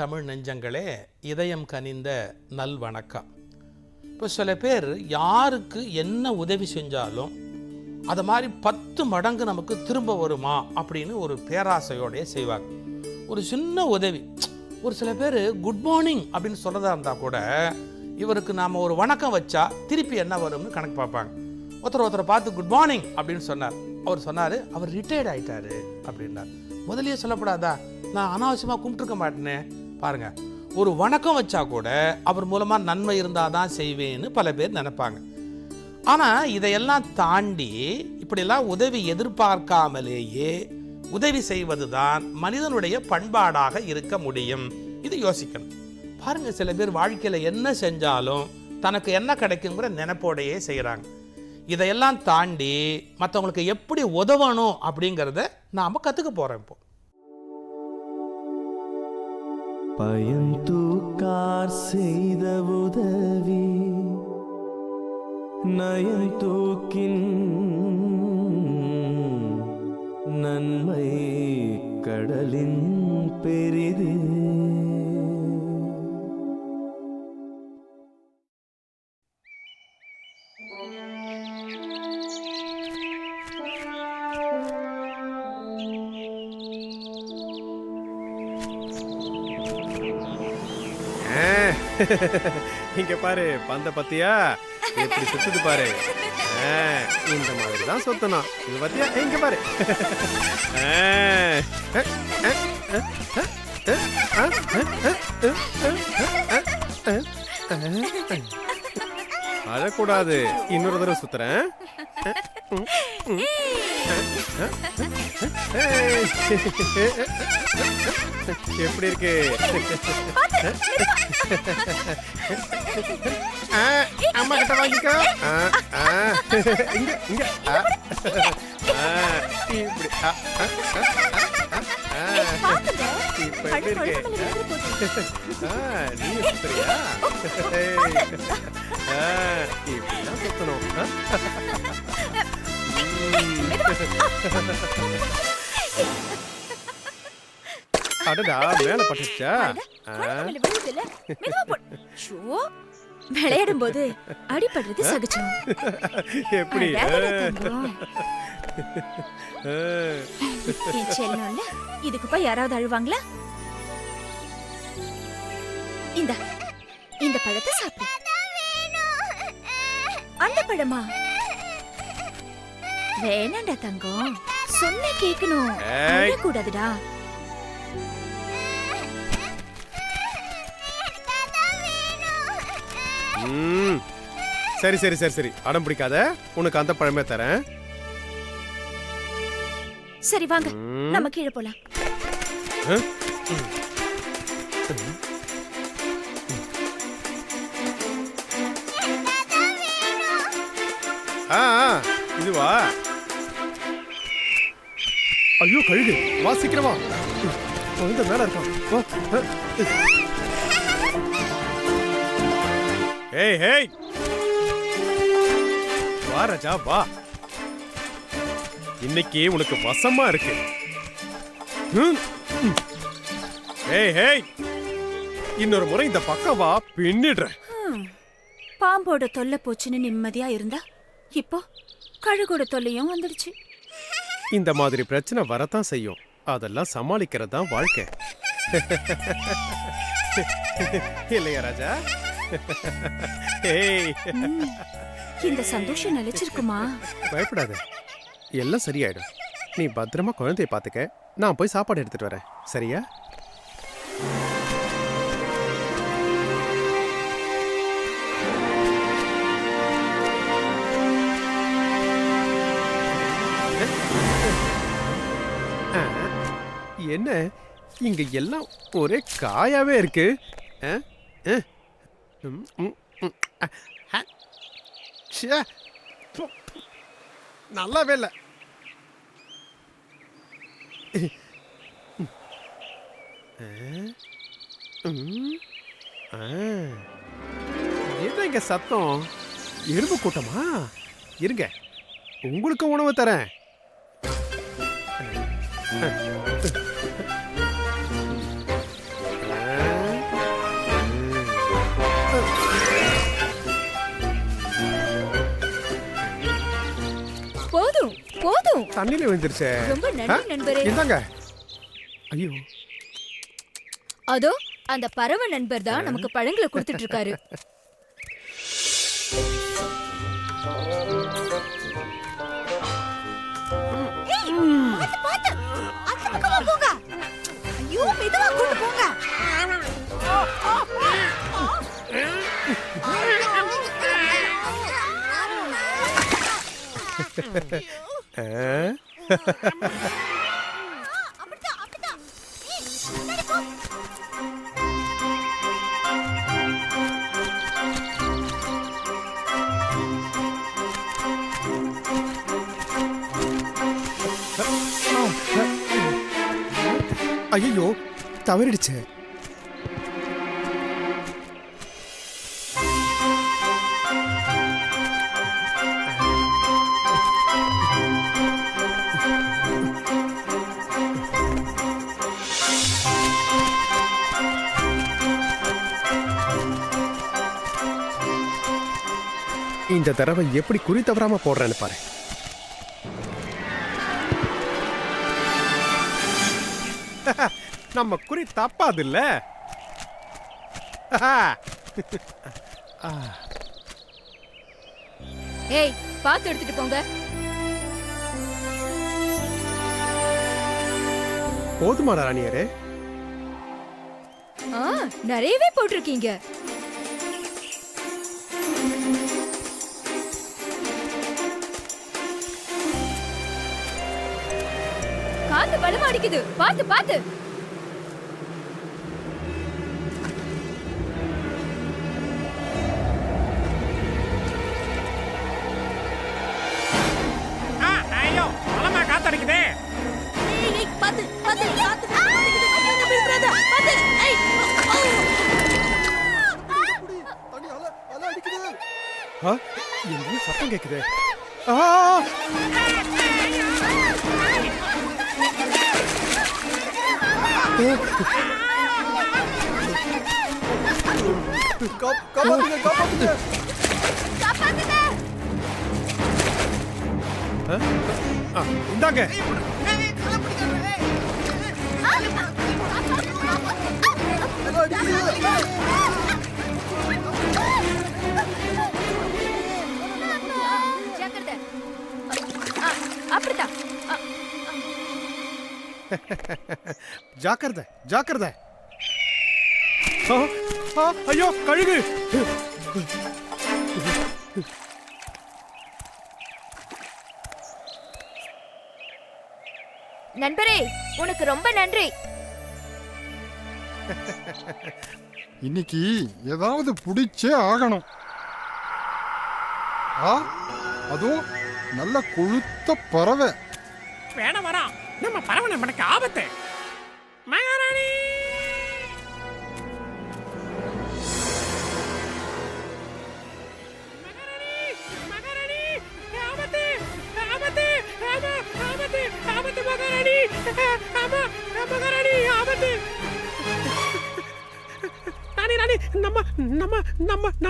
தமிழ் நெஞ்சங்களே இதயம் கனிந்த நல் வணக்கம் இப்போ சில பேர் யாருக்கு என்ன உதவி செஞ்சாலும் அதை மாதிரி பத்து மடங்கு நமக்கு திரும்ப வருமா அப்படின்னு ஒரு பேராசையோடைய செய்வாங்க. ஒரு சின்ன உதவி. ஒரு சில பேர் குட் மார்னிங் அப்படின்னு சொல்கிறதா இருந்தால் கூட இவருக்கு நாம் ஒரு வணக்கம் வச்சா திருப்பி என்ன வரும்னு கணக்கு பார்ப்பாங்க. ஒருத்தர் ஒருத்தரை பார்த்து குட் மார்னிங் அப்படின்னு சொன்னார். அவர் சொன்னார் அவர் ரிட்டையர்ட் ஆகிட்டாரு அப்படின்னார். முதலியே சொல்லப்படாதா? நான் அனாவசியமாக கும்பிட்டுருக்க மாட்டேனே. பாருங்கள் ஒரு வணக்கம் வச்சா கூட அவர் மூலமாக நன்மை இருந்தால் தான் செய்வேன்னு பல பேர் நினைப்பாங்க. ஆனால் இதையெல்லாம் தாண்டி இப்படியெல்லாம் உதவி எதிர்பார்க்காமலேயே உதவி செய்வது தான் மனிதனுடைய பண்பாடாக இருக்க முடியும். இது யோசிக்கணும். பாருங்கள் சில பேர் வாழ்க்கையில் என்ன செஞ்சாலும் தனக்கு என்ன கிடைக்குங்கிற நினைப்போடையே செய்கிறாங்க இதையெல்லாம் தாண்டி மற்றவங்களுக்கு எப்படி உதவணும் அப்படிங்கிறத நாம் கற்றுக்க போகிறோம் இப்போது பயந்தூக்கார் செய்த உதவி நயந்தூக்கின் நன்மை கடலின் பெரிது. இங்க பாரு பந்த பத்தியா எப்படி சுத்துது பாரு இந்த மாதிரி தான் சுத்தணும் இது பத்தியா இங்க பாரு அழக்கூடாது இன்னொரு தடவை சுத்துறேன் எப்படி இருக்கு அம்மா கிட்ட வாங்கிக்கோ. இங்க இங்க. இப்படி. இப்ப அடடா மேல பட்டுச்சா விளையாடும் போது அடிபடுறது சகஜம். எப்படி? செல்லம்ல இதுக்கு போய் யாராவது அழுவாங்களா? இந்த இந்த பழத்தை சாப்பிடு. அந்த பழமா? வேணாண்டா தங்கம். சொன்ன கேட்கணும். கூடாதுடா சரி சரி சரி சரி. அடம் பிடிக்காத. உனக்கு அந்த பழமே தரேன். சரி வாங்க. நம்ம கீழே போலாம். ஆ? இதுவா? ஐயோ கழுகு. வா சீக்கிரமா வந்து மேல இருக்கான். ஏய் ஹேய் வா ராஜா வா. இன்னைக்கு உனக்கு வசமா இருக்கு. ஏய் ஹேய் இன்னொரு முறை இந்த பக்கம் வா பின்னிடுறேன். பாம்போட தொல்லை போச்சுன்னு நிம்மதியா இருந்தா? இப்போ கழுகோட தொல்லையும் வந்துடுச்சு. இந்த மாதிரி பிரச்சனை வரத்தான் செய்யும். அதெல்லாம் சமாளிக்கிறது தான் வாழ்க்கை. இல்லையா ராஜா? ஏய். இந்த சந்தோஷம் நிலைச்சிருக்குமா பயப்படாத. எல்லாம் சரியாயிடும். நீ பத்திரமா குழந்தைய பாத்துக்க நான் போய் சாப்பாடு எடுத்துட்டு வரேன். சரியா? என்ன? இங்க எல்லாம் ஒரே காயாவே இருக்கு. ஆ? ஆ? நல்லாவே இல்லை. என்ன இங்க சத்தம்? எறும்பு கூட்டமா? இருங்க. உங்களுக்கு உணவு தரேன். தண்ணியில விழுந்துருச்சே. ரொம்ப நன்றி நண்பரே. இந்தாங்க. ஐயோ. அதோ அந்த பறவை நண்பர் தான் நமக்கு பழங்களை கொடுத்துட்டு இருக்காரு போங்க. ஆ? ஐயோ தவறிடுச்சு இந்த தடவை எப்படி குறி தவறாம போடுறேன்னு பாரு. நம்ம குறி தப்பாது இல்ல ஏய் பாத்து எடுத்துட்டு போங்க. போதுமாடா ராணியரே. ஆ நிறையவே போட்டிருக்கீங்க. காத்து பலமா அடிக்குது பாத்து பாத்து ஐயோ பலமா காத்தடிக்குதே பாத்து பாத்து பாத்து பாத்து ஏய் ஆ, எங்கேயும் சத்தம் கேக்குதே ஆ! ஆ? ஆ, இந்தாங்க ஜாக்கிரதை ஆ, ஐயோ கழுகு. நண்பரே உனக்கு ரொம்ப நன்றி. இன்னைக்கு ஏதாவது பிடிச்சே ஆகணும். ஆ அதுவும் நல்ல கொழுத்த பறவை. வேணாம் வரோம் நம்ம பறவை நம்மளுக்கு ஆபத்து.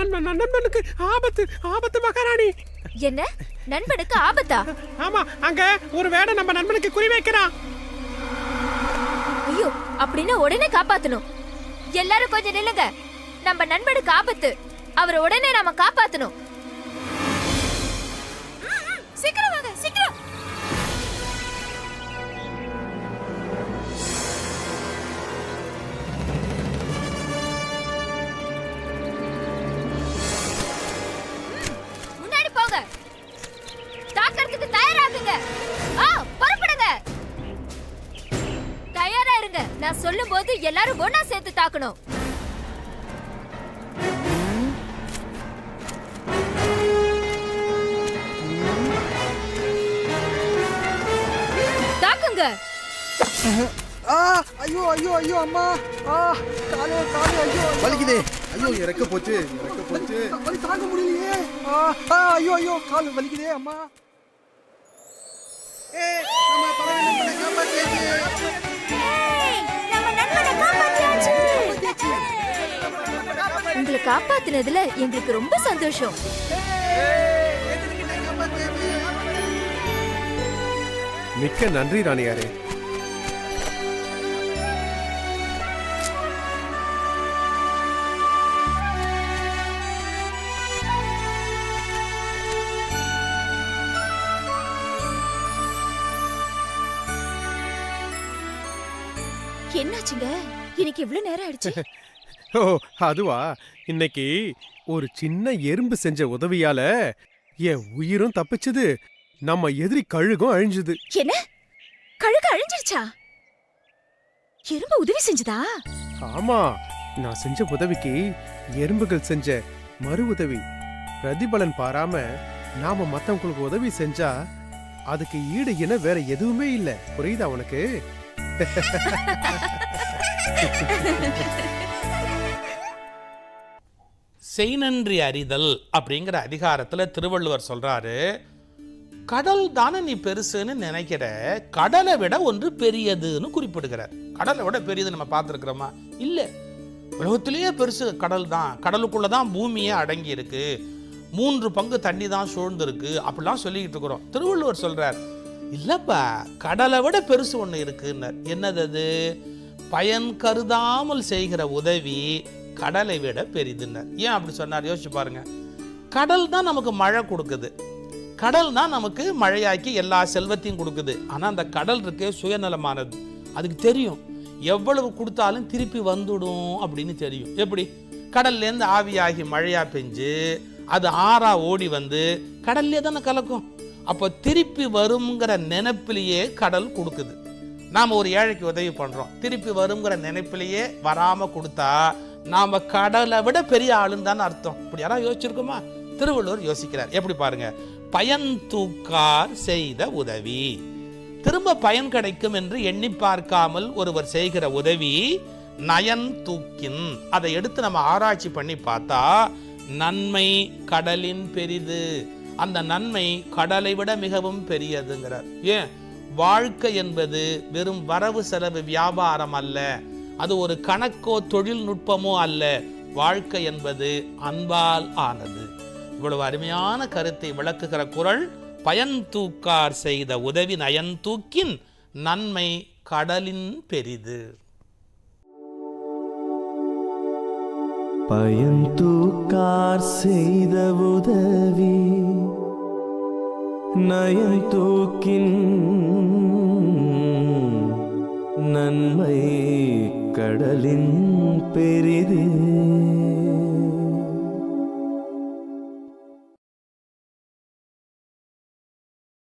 நண்பனுக்கு ஆபத்து ஆபத்து மகாராணி. என்ன? நண்பனுக்கு ஆபத்தா? ஆமா அங்க ஒரு வேடை நம்ம நண்பனுக்கு குறி வைக்கிறான். ஐயோ அப்படின்னா உடனே காப்பாத்தணும். எல்லாரும் கொஞ்சம் நில்லுங்க. நம்ம நண்பனுக்கு ஆபத்து. அவரை உடனே நாம காப்பாத்தணும். சீக்கிரம் தாக்கறதுக்கு தயாராகுங்க. ஆ புறப்படுங்க. தயாரா இருங்க. நான் சொல்லும்போது எல்லாரும் ஒண்ணா சேர்த்து தாக்கணும். தாக்குங்க. ஆ ஐயோ ஐயோ ஐயோ அம்மா. ஆ காலே காலே ஐயோ வலிக்குதே. ஐயோ இறக்க போச்சு. இறக்க போச்சு. வலி தாங்க முடியலையே. ஆ ஆ, ஐயோ ஐயோ கால் வலிக்குதே அம்மா. நம்ம நண்பனை காப்பாத்தியாச்சு. உங்களை காப்பாத்துனதுல எங்களுக்கு ரொம்ப சந்தோஷம் மிக்க நன்றி ராணியாரே என்னாச்சுங்க? இன்னைக்கு இவ்ளோ நேரம் ஆயிடுச்சு. ஓ அதுவா? இன்னைக்கு ஒரு சின்ன எறும்பு செஞ்ச உதவியால என் உயிரும் தப்பிச்சது. நம்ம எதிரி கழுகும் அழிஞ்சுது. என்ன? கழுகு அழிஞ்சிருச்சா? எறும்பு உதவி செஞ்சதா? ஆமா நான் செஞ்ச உதவிக்கு எறும்புகள் செஞ்ச மறு உதவி. பிரதிபலன் பாராம நாம மத்தவங்களுக்கு உதவி செஞ்சா அதுக்கு ஈடு இணை வேற எதுவுமே இல்ல. புரியுதா உனக்கு? செய்நன்றி அறிதல் அப்படிங்கிற அதிகாரத்துல திருவள்ளுவர் சொல்றாரு கடல் தானே நீ பெருசுன்னு நினைக்கிற கடலை விட ஒன்று பெரியதுன்னு குறிப்பிடுகிறார். கடலை விட பெரியது நம்ம பார்த்துருக்குறோமா? இல்லை. உலகத்திலேயே பெருசு கடல் தான். கடலுக்குள்ளே தான் பூமியே அடங்கி இருக்கு. மூன்று பங்கு தண்ணி தான் சூழ்ந்திருக்கு. அப்படிலாம் சொல்லிக்கிட்டு இருக்கிறோம். திருவள்ளுவர் சொல்கிறார் இல்லப்பா கடலை விட பெருசு ஒன்று இருக்குன்னார். என்னது அது? பயன் கருதாமல் செய்கிற உதவி கடலை விட பெரிதுன்னார். ஏன் அப்படி சொன்னார்? யோசிச்சு பாருங்க. கடல் தான் நமக்கு மழை கொடுக்குது. கடல் தான் நமக்கு மழையாக்கி எல்லா செல்வத்தையும் கொடுக்குது. ஆனால் அந்த கடல் இருக்கே சுயநலமானது. அதுக்கு தெரியும். எவ்வளவு கொடுத்தாலும் திருப்பி வந்துடும் அப்படின்னு தெரியும். எப்படி? கடல்லேருந்து ஆவியாகி மழையாக பெஞ்சு அது ஆறா ஓடி வந்து கடல்லே தானே கலக்கும். அப்போ திருப்பி வருங்கிற நினைப்பிலேயே கடல் கொடுக்குது. நாம் ஒரு ஏழைக்கு உதவி பண்ணுறோம் திருப்பி வருங்கிற நினைப்பிலேயே வராமல் கொடுத்தா நாம் கடலை விட பெரிய ஆளுன்னு தானே அர்த்தம். இப்படி யாராவது யோசிச்சிருக்கோமா? திருவள்ளுவர் யோசிக்கிறார். எப்படி பாருங்க? பயன் தூக்கார் செய்த உதவி. திரும்ப பயன் கிடைக்கும் என்று எண்ணி பார்க்காமல் ஒருவர் செய்கிற உதவி நயன் தூக்கின். அதை எடுத்து நம்ம ஆராய்ச்சி பண்ணி பார்த்தா நன்மை கடலின் பெரிது. அந்த நன்மை கடலை விட மிகவும் பெரியதுங்கிறார். ஏன்? வாழ்க்கை என்பது வெறும் வரவு செலவு வியாபாரம் அல்ல. அது ஒரு கணக்கோ தொழில்நுட்பமோ அல்ல. வாழ்க்கை என்பது அன்பால் ஆனது. இவ்வளவு அருமையான கருத்தை விளக்குகிற குரல் பயன் தூக்கார் செய்த உதவி நயன் தூக்கின் நன்மை கடலின் பெரிது. பயந்தூக்கார் செய்த உதவி நயந்தூக்கின் நன்மை கடலின் பெரிது.